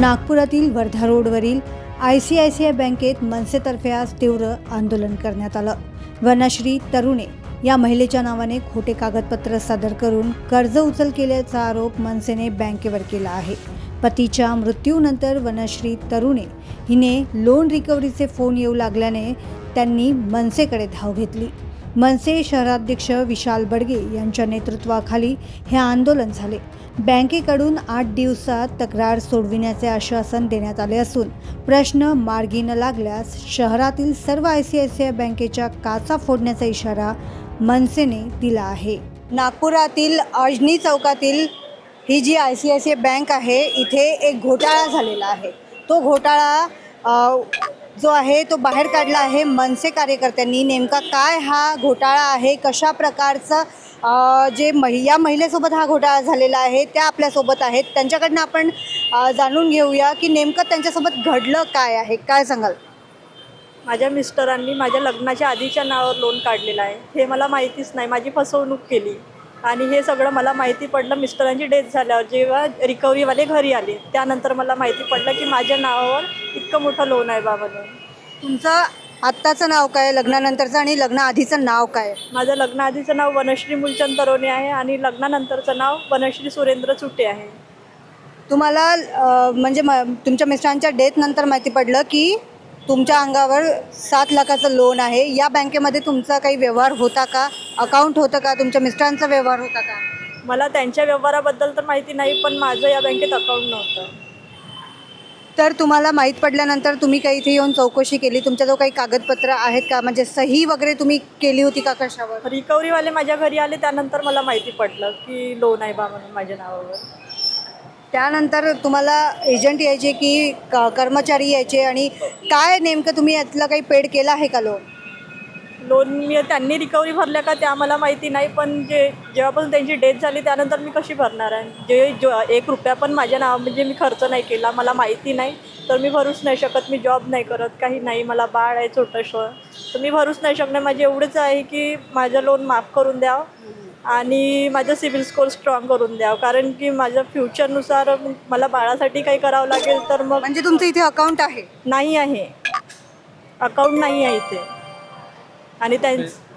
नागपुरातील वर्धा रोडवरील I C I C I बँकेत मनसेतर्फे आज तीव्र आंदोलन करण्यात आलं. वनश्री तरुणे या महिलेच्या नावाने खोटे कागदपत्र सादर करून कर्ज उचल केल्याचा आरोप मनसेने बँकेवर केला आहे. पतीच्या मृत्यूनंतर वनश्री तरुणे हिने लोन रिकव्हरीचे फोन येऊ लागल्याने त्यांनी मनसेकडे धाव घेतली. मनसे शहराध्यक्ष विशाल बडगे यांच्या नेतृत्वाखाली हे आंदोलन झाले. बँकेकडून आठ दिवसात तक्रार सोडविण्याचे आश्वासन देण्यात आले असून प्रश्न मार्गी न लागल्यास शहरातील सर्व I C I C I बँकेच्या काचा फोडण्याचा इशारा मनसेने दिला आहे. नागपुरातील अजनी चौकातील ही जी I C I C I bank आहे इथे एक घोटाळा झालेला आहे. तो घोटाळा जो आहे तो बाहेर काढला आहे. मनसे कार्यकर्त्यांनी नेमका काय हा घोटाळा आहे? कशा प्रकारचं जे महि या महिलेसोबत हा घोटाळा झालेला आहे त्या आपल्यासोबत आहेत. त्यांच्याकडनं आपण जाणून घेऊया की नेमकं त्यांच्यासोबत घडलं काय आहे. काय सांगाल? माझ्या मिस्टरांनी माझ्या लग्नाच्या आधीच्या नावावर लोन काढलेलं आहे. हे मला माहितीच नाही. माझी फसवणूक केली. आणि हे सगळं मला माहिती पडलं मिस्टरांची डेथ झाल्यावर. जेव्हा रिकव्हरीवाले घरी आले त्यानंतर मला माहिती पडलं की माझ्या नावावर इतकं मोठं लोन आहे बा म्हणून तुमचं आत्ताचं नाव काय लग्नानंतरचं आणि लग्नाआधीचं नाव काय? माझं लग्नाआधीचं नाव वनश्री मुलचंद तरोने आहे आणि लग्नानंतरचं नाव वनश्री सुरेंद्र चुटे आहे. तुम्हाला अ, म्हणजे म तुमच्या मिस्टरांच्या डेथनंतर माहिती पडलं की तुमच्या अंगावर सात लाखाचं लोन आहे. या बँकेमध्ये तुमचा काही व्यवहार होता का? अकाउंट होतं का? तुमच्या मिस्टरांचा व्यवहार होता का? मला त्यांच्या व्यवहाराबद्दल तर माहिती नाही पण माझं या बँकेत अकाउंट नव्हतं. तर तुम्हाला माहीत पडल्यानंतर तुम्ही काही इथे येऊन चौकशी केली? तुमच्याजवळ काही कागदपत्र आहेत का? म्हणजे सही वगैरे तुम्ही केली होती का कशावर? रिकव्हरीवाले माझ्या घरी आले त्यानंतर मला माहिती पडलं की लोन आहे बा म्हणून माझ्या नावावर. त्यानंतर तुम्हाला एजंट यायचे की क- कर्मचारी यायचे आणि काय नेमकं तुम्ही यातलं काही पेड केलं आहे का लोन लोन मी त्यांनी रिकव्हरी भरल्या का त्या मला माहिती नाही पण जे जेव्हापासून त्यांची डेथ झाली त्यानंतर मी कशी भरणार आहे? जे जो एक रुपया पण माझ्या नाव म्हणजे मी खर्च नाही केला मला माहिती नाही तर मी भरूच नाही शकत मी जॉब नाही करत काही नाही मला बाळ आहे छोटंसं तर मी भरूच नाही शकणार. माझे एवढंच आहे की माझं लोन माफ करून द्यावं आणि माझं सिबिल स्कोर स्ट्रॉंग करून द्यावं. कारण की माझ्या फ्युचरनुसार मला बाळासाठी काही करावं लागेल तर मग म्हणजे तुमचं इथे अकाउंट आहे? नाही आहे. अकाउंट नाही आहे इथे. आणि त्यांचं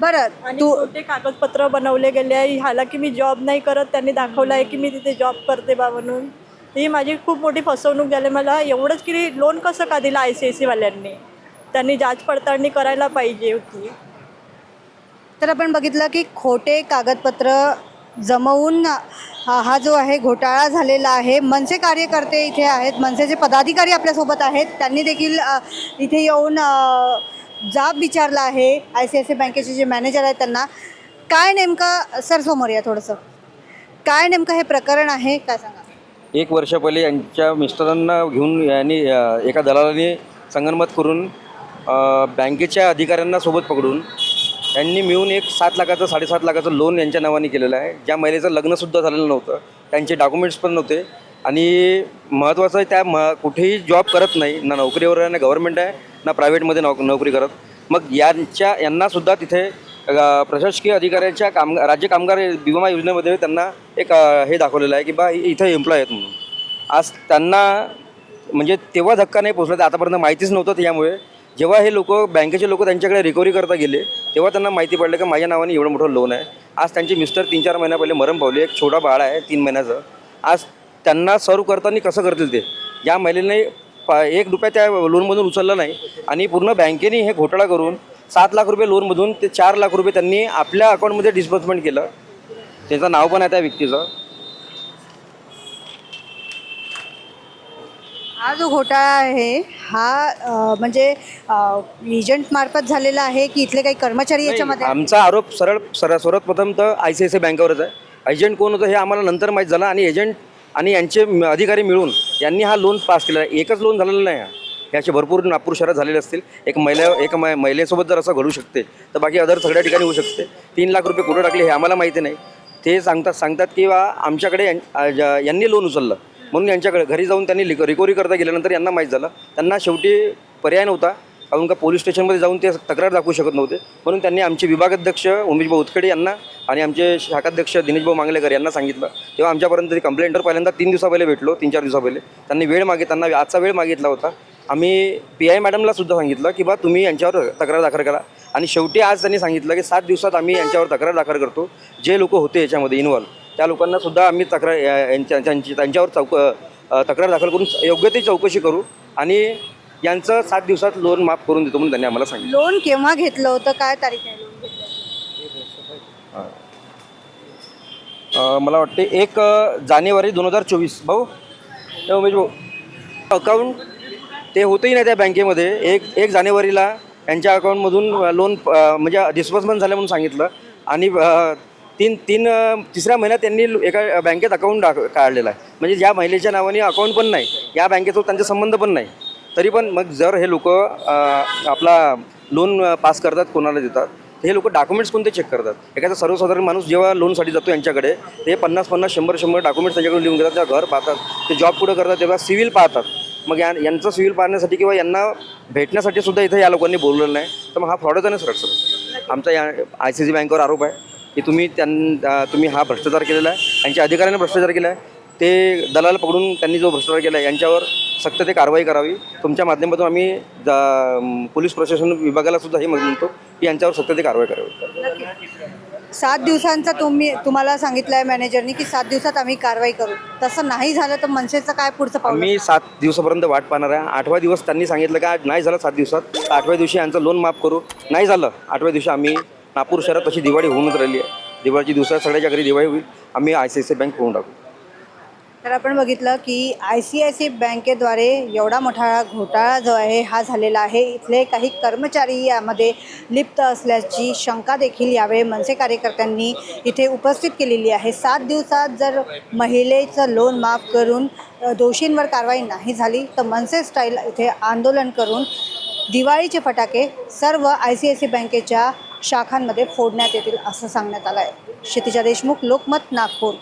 बरं आणि तू खोटे कागदपत्र बनवले गेले आहे. ह्याला की मी जॉब नाही करत त्यांनी दाखवलं आहे की मी तिथे जॉब करते बा म्हणून. ही माझी खूप मोठी फसवणूक झाली. मला एवढंच की लोन कसं का दिलं आय सी आय सीवाल्यांनी त्यांनी जाच पडताळणी करायला पाहिजे होती. तर आपण बघितलं की खोटे कागदपत्र जमवून हा हा जो आहे घोटाळा झालेला आहे. मनसे कार्यकर्ते इथे आहेत. मनसेचे पदाधिकारी आपल्यासोबत आहेत. त्यांनी देखील इथे येऊन जाब विचारला आहे. आय सी आय सी बँकेचे जे मॅनेजर आहेत त्यांना. काय नेमकं सर समोर या थोडंसं. काय नेमकं हे प्रकरण आहे? काय सांगा एक वर्ष पहिले यांच्या मिस्टरांना घेऊन यांनी एका दलालाने संगनमत करून बँकेच्या अधिकाऱ्यांना सोबत पकडून यांनी मिळून एक सात लाखाचं साडेसात लाखाचं लोन यांच्या नावाने केलेलं आहे. ज्या महिलेचं लग्नसुद्धा झालेलं नव्हतं. त्यांचे डॉक्युमेंट्स पण नव्हते. आणि महत्त्वाचं आहे त्या म कुठेही जॉब करत नाही. ना नोकरीवर आहे ना गव्हर्नमेंट आहे ना प्रायव्हेटमध्ये नोक नोकरी करत. मग यांच्या यांनासुद्धा तिथे प्रशासकीय अधिकाऱ्यांच्या काम राज्य कामगार विमा योजनेमध्ये त्यांना एक हे दाखवलेलं आहे की बा इथं एम्प्लॉय आहेत म्हणून. आज त्यांना म्हणजे तेव्हा धक्का नाही पोचला तर आतापर्यंत माहितीच नव्हतं त्यामुळे जेव्हा हे लोक बँकेचे लोक त्यांच्याकडे रिकव्हरी करता गेले तेव्हा त्यांना माहिती पडलं की माझ्या नावाने एवढं मोठं लोन आहे. आज त्यांचे मिस्टर तीन चार महिन्या पहिले मरण पावले एक छोटा बाळ आहे तीन महिन्याचं. आज त्यांना सर्व करताना कसं करतील ते? या महिलेने पा एक रुपया त्या लोनमधून उचलला नाही आणि पूर्ण बँकेने हे घोटाळा करून सात लाख रुपये लोनमधून ते चार लाख रुपये त्यांनी आपल्या अकाउंटमध्ये डिस्बर्समेंट केलं. त्याचं नाव पण आहे त्या व्यक्तीचं. हा जो घोटाळा आहे हा म्हणजे एजंट मार्फत झालेला आहे की इथले काही कर्मचारी याच्यामध्ये? आमचा आरोप सरळ सर सर्वप्रथम तर आय सी आय सी बँकेवरच आहे. एजंट कोण होतं हे आम्हाला नंतर माहीत झालं आणि एजंट आणि यांचे अधिकारी मिळून यांनी हा लोन पास केला एकच लोन झालेलं नाही हा. असे भरपूर नागपूर शहरात झालेले असतील. एक महिला एक महिलेसोबत जर असं घडू शकते तर बाकी अदर सगळ्या ठिकाणी होऊ शकते. तीन लाख रुपये कुठं टाकले हे आम्हाला माहिती नाही. ते सांगतात सांगतात की बा आमच्याकडे यांनी लोन उचललं. म्हणून यांच्याकडे घरी जाऊन त्यांनी रिकव्हरी करता गेल्यानंतर यांना माहीत झालं. त्यांना शेवटी पर्याय नव्हता. कारण का पोलीस स्टेशनमध्ये जाऊन ते तक्रार दाखवू शकत नव्हते. म्हणून त्यांनी आमचे विभागाध्यक्ष उमेशभाऊ उतकडे यांना आणि आमचे शाखाध्यक्ष दिनेशभाऊ मांगलेकर यांना सांगितलं. तेव्हा आमच्यापर्यंत ते कंप्लेंटर पहिल्यांदा तीन दिवसा पहिले भेटलो तीन चार दिवसा पहिले. त्यांनी वेळ मागे त्यांना आजचा वेळ मागितला होता. आम्ही पी आय मॅडमला सुद्धा सांगितलं की बा तुम्ही यांच्यावर तक्रार दाखल करा. आणि शेवटी आज त्यांनी सांगितलं की सात दिवसात आम्ही यांच्यावर तक्रार दाखल करतो. जे लोक होते याच्यामध्ये इन्व्हॉल्व त्या लोकांना सुद्धा आम्ही तक्रार यांच्या त्यांची त्यांच्यावर चौक तक्रार दाखल करून योग्य ती चौकशी करू आणि यांचं सात दिवसात लोन माफ करून देतो म्हणून त्यांनी आम्हाला सांगितलं. लोन केव्हा घेतलं होतं? काय तारीख आहे लोन घेतलं? अ, मला वाटते एक अ, जानेवारी दोन हजार चोवीस. भाऊ हे उमेश भाऊ अकाउंट ते होतही नाही त्या बँकेमध्ये. एक एक जानेवारीला यांच्या अकाउंटमधून लोन म्हणजे डिस्बर्समेंट झालं म्हणून सांगितलं. आणि अ, तीन तीन तिसऱ्या महिन्यात त्यांनी एका बँकेत अकाउंट दाख काढलेला आहे. म्हणजे ज्या महिलेच्या नावाने अकाउंट पण नाही या बँकेसोबत त्यांचा संबंध पण नाही. तरी पण मग जर हे लोक आपला लोन पास करतात कोणाला देतात हे लोक डॉक्युमेंट्स कोणते चेक करतात? एखादा सर्वसाधारण माणूस जेव्हा लोनसाठी जातो यांच्याकडे ते पन्नास पन्नास शंभर शंभर डॉक्युमेंट्स त्यांच्याकडे लिहून घेतात तेव्हा घर पाहतात ते जॉब कुठं करतात तेव्हा सिव्हिल पाहतात. मग या यांचं सिव्हिल पाहण्यासाठी किंवा यांना भेटण्यासाठी सुद्धा इथं या लोकांनी बोललेलं नाही. तर मग हा फ्रॉडच आहे ना सर सर आमचा या आय सी सी बँकेवर आरोप आहे. की तुम्ही त्यां तुम्ही हा भ्रष्टाचार केलेला आहे. यांच्या अधिकाऱ्याने भ्रष्टाचार केला आहे. ते दलाल पकडून त्यांनी जो भ्रष्टाचार केला आहे यांच्यावर सक्त ते कारवाई करावी. तुमच्या माध्यमातून आम्ही ज- पोलीस प्रशासन विभागाला सुद्धा हे म्हणतो की यांच्यावर सक्त ते कारवाई करावी. सात दिवसांचा तुम्ही तुम्हाला सांगितलं आहे मॅनेजरनी की सात दिवसात आम्ही कारवाई करू. तसं नाही झालं तर मनसेचं काय पुढचं पाऊल आम्ही सात दिवसापर्यंत वाट पाहणार आहे. आठवा दिवस त्यांनी सांगितलं की नाही झालं सात दिवसात. आठव्या दिवशी यांचं लोन माफ करू. नाही झालं आठव्या दिवशी आम्ही नागपूर शहरात तशी दिवाळी होऊनच राहिली आहे. दिवाळीची दिवसात सगळ्याच्या घरी दिवाळी होईल. आम्ही I C I C bank होऊन टाकू. तर आपण बघितलं की आय सी आय सी बँकेद्वारे एवढा मोठा घोटाळा जो आहे हा झालेला आहे. इथले काही कर्मचारी यामध्ये लिप्त असल्याची शंका देखील यावेळी मनसे कार्यकर्त्यांनी इथे उपस्थित केलेली आहे. सात दिवसात जर महिलेचं लोन माफ करून दोषींवर कारवाई नाही झाली तर मनसे स्टाईल इथे आंदोलन करून दिवाळीचे फटाके सर्व आय सी आय सी बँकेच्या शाखांमध्ये फोडण्यात येतील असं सांगण्यात आलं आहे क्षितिजा देशमुख लोकमत नागपूर.